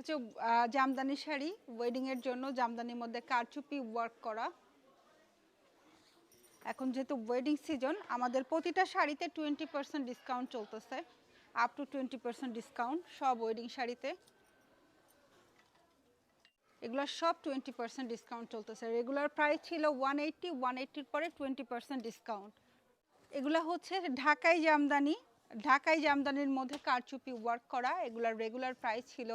হচ্ছে জামদানি শাড়ি ওয়েডিং এর জন্য জামদানির মধ্যে কারচুপি ওয়ার্ক করা। এখন যেহেতু ওয়েডিং সিজন আমাদের প্রতিটা শাড়িতে টোয়েন্টি পার্সেন্ট ডিসকাউন্ট চলতেছে up to twenty percent discount সব ওয়েডিং শাড়িতে। এগুলো সব টোয়েন্টি পার্সেন্ট ডিসকাউন্ট চলতেছে। রেগুলার প্রাইস ছিল ওয়ান এইট্টি ওয়ান এইট্টির পরে টোয়েন্টি পার্সেন্ট ডিসকাউন্ট এগুলো হচ্ছে ঢাকাই জামদানি, ঢাকাই জামদানির মধ্যে কারচুপি ওয়ার্ক করা। এগুলার রেগুলার প্রাইস ছিল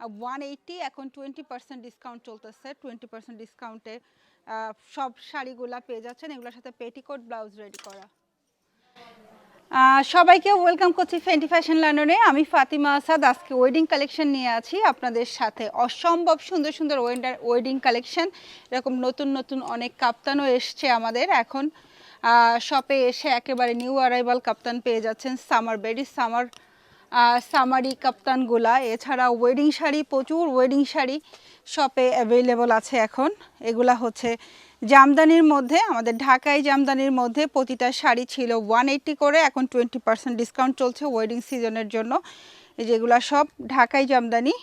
ওয়ান এইট্টি এখন টোয়েন্টি পার্সেন্ট ডিসকাউন্ট চলতেছে। টোয়েন্টি পার্সেন্ট ডিসকাউন্টে সব শাড়িগুলা পেয়ে যাচ্ছেন। এগুলোর সাথে পেটিকোট ব্লাউজ রেডি করা। সবাইকে ওয়েলকাম করছি ফেন্টি ফ্যাশন লন্ডনে আমি ফাতিমা আসাদ। আজকে ওয়েডিং কালেকশন নিয়ে আছি আপনাদের সাথে। অসম্ভব সুন্দর সুন্দর ওয়েন্ডার ওয়েডিং কালেকশন এরকম নতুন নতুন অনেক কাপ্তানও এসছে আমাদের। এখন শপে এসে একেবারে নিউ অ্যারাইভাল কাপ্তান পেয়ে যাচ্ছেন। সামার বেডি সামার সামারি কাপ্তানগুলা এছাড়া ওয়েডিং শাড়ি, প্রচুর ওয়েডিং শাড়ি শপে অ্যাভেলেবল আছে এখন। এগুলা হচ্ছে জামদানির মধ্যে, আমাদের ঢাকায় জামদানির মধ্যে প্রতিটা শাড়ি ছিল ওয়ান এইট্টি করে, এখন টোয়েন্টি পার্সেন্ট ডিসকাউন্ট চলছে ওয়েডিং সিজনের জন্য। যেগুলা সব ঢাকাই জামদানি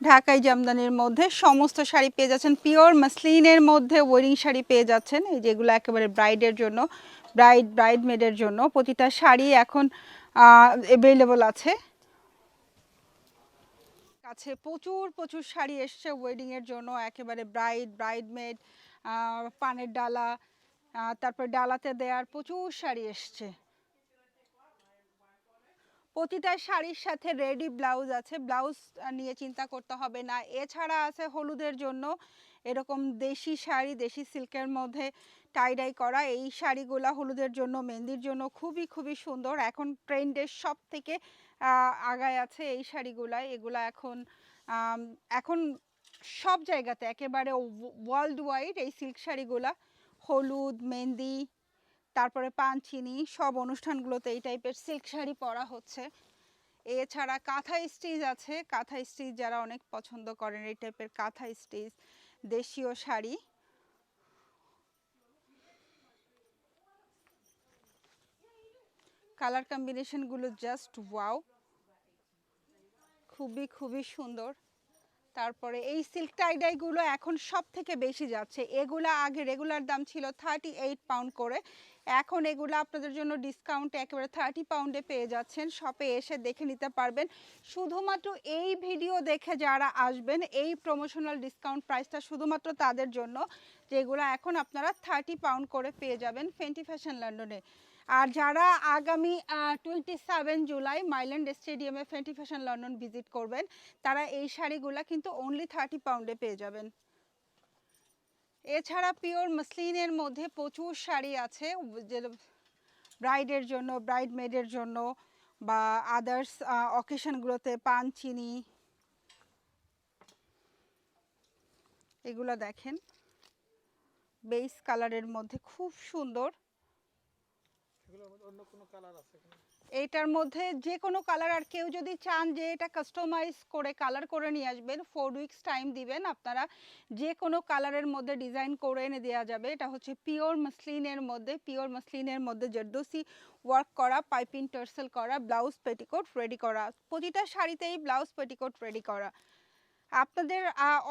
ঢাকাই জামদানির মধ্যে সমস্ত শাড়ি পেয়ে যাচ্ছেন। পিওর মাসলিনের মধ্যে ওয়েডিং শাড়ি পেয়ে যাচ্ছেন। এই যেগুলো একেবারে ব্রাইডের জন্য ব্রাইড ব্রাইড মেডের জন্য প্রতিটা শাড়ি এখন অ্যাভেলেবল আছে। কাছে প্রচুর প্রচুর শাড়ি এসছে ওয়েডিংয়ের জন্য। একেবারে ব্রাইড ব্রাইড মেড পানের ডালা তারপর ডালাতে দেওয়ার প্রচুর শাড়ি এসছে। প্রতিটা শাড়ির সাথে রেডি ব্লাউজ আছে। ব্লাউজ নিয়ে চিন্তা করতে হবে না। এছাড়া আছে হলুদের জন্য এরকম দেশি শাড়ি, দেশি সিল্কের মধ্যে টাইডাই করা। এই শাড়িগুলা হলুদের জন্য, মেহেন্দির জন্য খুবই খুবই সুন্দর। এখন ট্রেন্ডের সব থেকে আগায় আছে এই শাড়িগুলা এগুলা এখন এখন সব জায়গাতে একেবারে ওয়ার্ল্ড ওয়াইড এই সিল্ক শাড়িগুলা, হলুদ, মেহেন্দি তারপরে পানচিনি, সব অনুষ্ঠানগুলোতে এই টাইপের সিল্ক শাড়ি পরা হচ্ছে। এছাড়া কাঁথা স্টিচ আছে। কাঁথা স্টিচ যারা অনেক পছন্দ করেন, এই টাইপের কাঁথা স্টিচ, দেশীয় শাড়ি। কালার কম্বিনেশনগুলো জাস্ট ওয়াও খুবই খুবই সুন্দর। তারপরে এই সিল্ক টাইডাইগুলো এখন সব থেকে বেশি যাচ্ছে। এগুলা আগে রেগুলার দাম ছিল থার্টি এইট পাউন্ড করে। এখন এগুলো আপনাদের জন্য ডিসকাউন্টে একেবারে থার্টি পাউন্ডে পেয়ে যাচ্ছেন। শপে এসে দেখে নিতে পারবেন। শুধুমাত্র এই ভিডিও দেখে যারা আসবেন, এই প্রমোশনাল ডিসকাউন্ট প্রাইসটা শুধুমাত্র তাদের জন্য। যেগুলো এখন আপনারা থার্টি পাউন্ড করে পেয়ে যাবেন ফেন্টি ফ্যাশন লন্ডনে আর যারা আগামী twenty seven July Mile End স্টেডিয়ামে ফেন্টি ফ্যাশন লন্ডন ভিজিট করবেন, তারা এই শাড়িগুলা কিন্তু অনলি থার্টি পাউন্ডে পেয়ে যাবেন। এছাড়া পিওর মসলিনের মধ্যে প্রচুর শাড়ি আছে, যে ব্রাইডের জন্য ব্রাইড মেডের জন্য, বা আদার্স অকেশনগুলোতে পান, চিনি। এগুলো দেখেন। বেস কালারের মধ্যে খুব সুন্দর এগুলোর মধ্যে অন্য কোনো কালার আছে কিনা এইটার মধ্যে যে কোনো কালার আর কেউ যদি চান যে এটা কাস্টমাইজ করে কালার করে নিয়ে আসবেন ফোর উইকস টাইম দিবেন, আপনারা যে কোনো কালারের মধ্যে ডিজাইন করে এনে দেওয়া যাবে। এটা হচ্ছে পিওর মসলিনের মধ্যে পিওর মসলিনের মধ্যে জর্দোসি ওয়ার্ক করা পাইপিং টার্সেল করা ব্লাউজ পেটিকোট রেডি করা। প্রতিটা শাড়িতেই ব্লাউজ পেটিকোট রেডি করা। আপনাদের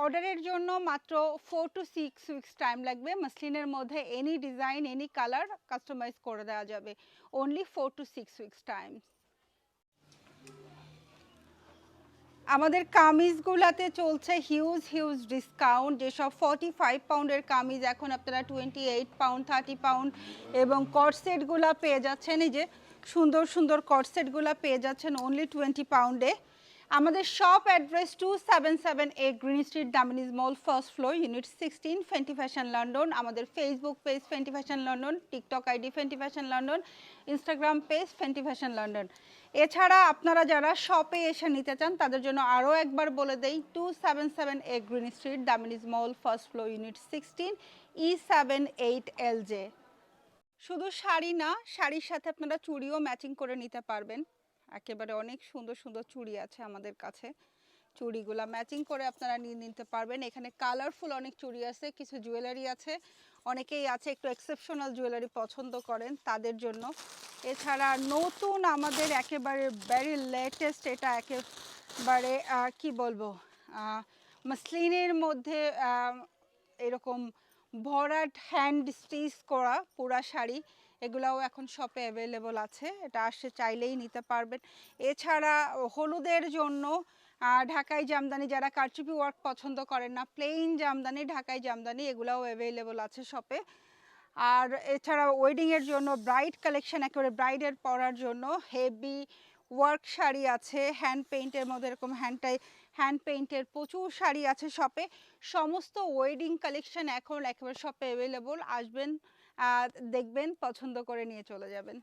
অর্ডারের জন্য মাত্র four to six weeks time লাগবে। মসলিনের মধ্যে any design any colour customise করে দেওয়া যাবে। Only four to six weeks time আমাদের কামিজগুলাতে চলছে হিউজ হিউজ ডিসকাউন্ট যেসব ফর্টি ফাইভ পাউন্ডের কামিজ, এখন আপনারা twenty eight pound thirty pound এবং কটসেটগুলো পেয়ে যাচ্ছেন। এই যে সুন্দর সুন্দর কটসেটগুলো পেয়ে যাচ্ছেন অনলি টোয়েন্টি পাউন্ডে আমাদের shop address two seven seven A Green Street Daminis mall first floor unit sixteen Fenty fashion London আমাদের Facebook page Fenty fashion London TikTok ID Fenty fashion London Instagram page Fenty fashion London এছাড়া আপনারা যারা শপে এসে নিতে চান, তাদের জন্য আরও একবার বলে দেই two seven seven A Green Street Daminis mall first floor unit sixteen E seven eight L J শুধু শাড়ি না, শাড়ির সাথে আপনারা চুড়িও ম্যাচিং করে নিতে পারবেন। একেবারে অনেক সুন্দর সুন্দর চুড়ি আছে আমাদের কাছে। চুড়িগুলা ম্যাচিং করে আপনারা নিয়ে নিতে পারবেন। এখানে কালারফুল অনেক চুড়ি আছে, কিছু জুয়েলারি আছে। অনেকেই আছে একটু এক্সেপশনাল জুয়েলারি পছন্দ করেন তাদের জন্য। এছাড়া নতুন আমাদের একেবারে ভেরি লেটেস্ট এটা একেবারে কি বলব মসলিনের মধ্যে এরকম ভরাট হ্যান্ড স্টিচ করা পুরা শাড়ি। এগুলাও এখন শপে অ্যাভেলেবল আছে, এটা আসে চাইলেই নিতে পারবেন। এছাড়া হলুদের জন্য ঢাকাই জামদানি যারা কারচুপি ওয়ার্ক পছন্দ করেন না প্লেন জামদানি, ঢাকাই জামদানি এগুলাও অ্যাভেলেবল আছে শপে আর এছাড়া ওয়েডিংয়ের জন্য ব্রাইড কালেকশন একেবারে ব্রাইডের পরার জন্য হেভি ওয়ার্ক শাড়ি আছে হ্যান্ড পেইন্টের মধ্যে এরকম হ্যান্ডটাই হ্যান্ড পেইন্টের প্রচুর শাড়ি আছে শপে সমস্ত ওয়েডিং কালেকশন এখন একেবারে শপে অ্যাভেলেবল আসবেন দেখবেন পছন্দ করে নিয়ে চলে যাবেন।